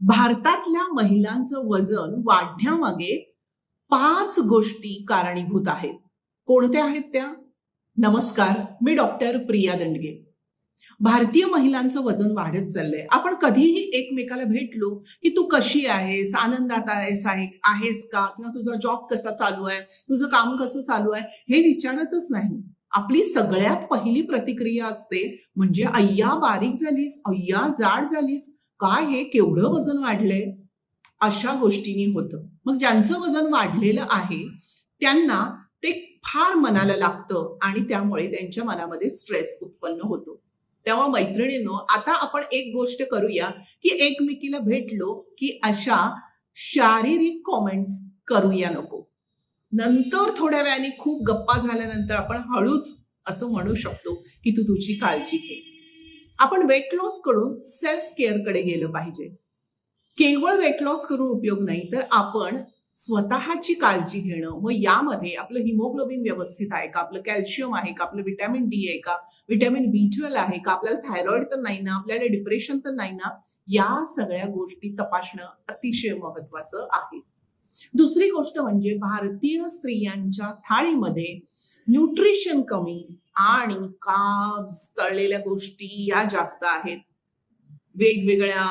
भारतातल्या महिलांचं वजन वाढण्यामागे पाच गोष्टी कारणीभूत आहेत. कोणत्या आहेत त्या? नमस्कार मी डॉक्टर प्रिया दंडगे. भारतीय महिलांचं वजन वाढत चाललंय. आपण कधीही एकमेकाला भेटलो की तू कशी आहेस आनंदात आहेस आहे आहेस का? किंवा तुझा जॉब कसा चालू आहे? तुझं काम कसं चालू आहे? हे विचारतच नाही. आपली सगळ्यात पहिली प्रतिक्रिया असते म्हणजे अय्या बारीक झालीस अय्या जाड झालीस काय हे केवढं वजन वाढलंय? अशा गोष्टींनी होतं. मग ज्यांचं वजन वाढलेलं आहे त्यांना ते फार मनाला लागतं आणि त्यामुळे त्यांच्या मनामध्ये स्ट्रेस उत्पन्न होतो. तेव्हा मैत्रिणींनो आता आपण एक गोष्ट करूया की एकमेकीला भेटलो की अशा शारीरिक कॉमेंट्स करूया नको. नंतर थोड्या वेळाने खूप गप्पा झाल्यानंतर आपण हळूच असं म्हणू शकतो की तू तुझी काळजी घे. आपण वेट लॉसकडून सेल्फ केअरकडे गेलं पाहिजे. केवळ वेट लॉस करून उपयोग नाही तर आपण स्वतःची काळजी घेणं. मग यामध्ये आपलं हिमोग्लोबिन व्यवस्थित आहे का? आपलं कॅल्शियम आहे का? आपलं विटॅमिन डी आहे का? विटॅमिन बी ट्वेल्व आहे का? आपल्याला थायरॉइड तर नाही ना? आपल्याला डिप्रेशन तर नाही ना? या सगळ्या गोष्टी तपासणं अतिशय महत्वाचं आहे. दुसरी गोष्ट म्हणजे भारतीय स्त्रियांच्या थाळीमध्ये न्यूट्रिशन कमी आणि काब्स तळलेल्या गोष्टी या जास्त आहेत. वेगवेगळ्या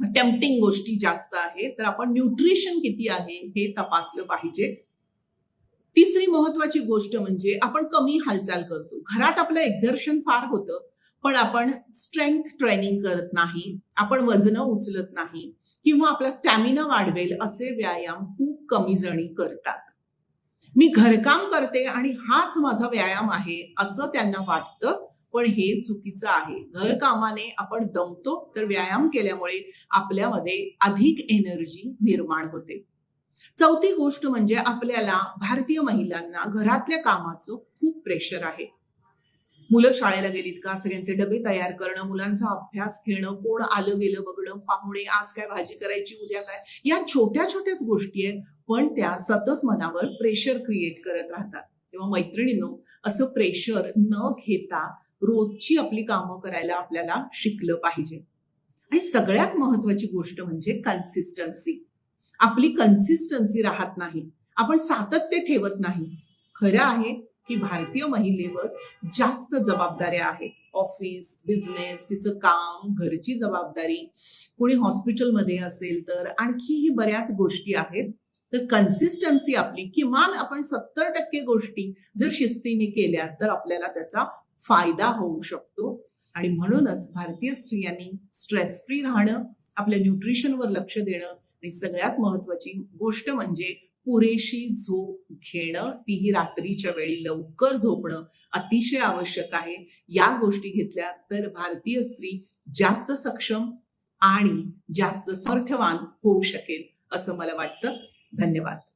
टेम्पटिंग गोष्टी जास्त आहेत. तर आपण न्यूट्रिशन किती आहे हे तपासलं पाहिजे. तिसरी महत्वाची गोष्ट म्हणजे आपण कमी हालचाल करतो. घरात आपलं एक्झर्शन फार होतं पण आपण स्ट्रेंथ ट्रेनिंग करत नाही आपण वजन उचलत नाही किंवा आपला स्टॅमिना वाढवेल असे व्यायाम खूप कमी जणी करतात. मी घरकाम करते आणि हाच माझा व्यायाम आहे असं त्यांना वाटतं. पण हे चुकीचं आहे. घरकामाने आपण दमतो तर व्यायाम केल्यामुळे आपल्यामध्ये अधिक एनर्जी निर्माण होते. चौथी गोष्ट म्हणजे आपल्याला भारतीय महिलांना घरातल्या कामाचं खूप प्रेशर आहे. मुलं शाळेला गेलीत का? सगळ्यांचे डबे तयार करणं मुलांचा अभ्यास घेणं कोण आलं गेलं बघणं पाहुणे आज काय भाजी करायची उद्या काय? या छोट्या छोट्याच गोष्टी आहेत. पण त्या सतत मनावर प्रेशर क्रिएट करत राहतात. तेव्हा मैत्रिणींनो असं प्रेशर न घेता रोजची आपली कामं करायला आपल्याला शिकलं पाहिजे. आणि सगळ्यात महत्वाची गोष्ट म्हणजे कन्सिस्टन्सी आपली कन्सिस्टन्सी राहत नाही. आपण सातत्य ठेवत नाही. खरं आहे की भारतीय महिलेवर जास्त जबाबदाऱ्या आहेत. ऑफिस बिझनेस तिचं काम घरची जबाबदारी. कोणी हॉस्पिटलमध्ये असेल तर आणखीही बऱ्याच गोष्टी आहेत. तर कन्सिस्टन्सी आपली किमान आपण सत्तर टक्के गोष्टी जर शिस्तीने केल्या तर आपल्याला त्याचा फायदा होऊ शकतो. आणि म्हणूनच भारतीय स्त्रियांनी स्ट्रेस फ्री राहणं आपल्या न्यूट्रिशनवर लक्ष देणं आणि सगळ्यात महत्वाची गोष्ट म्हणजे पुरेशी झोप घेणं तीही रात्रीच्या वेळी लवकर झोपणं अतिशय आवश्यक आहे. या गोष्टी घेतल्या तर भारतीय स्त्री जास्त सक्षम आणि जास्त सामर्थ्यवान होऊ शकेल असं मला वाटतं. धन्यवाद.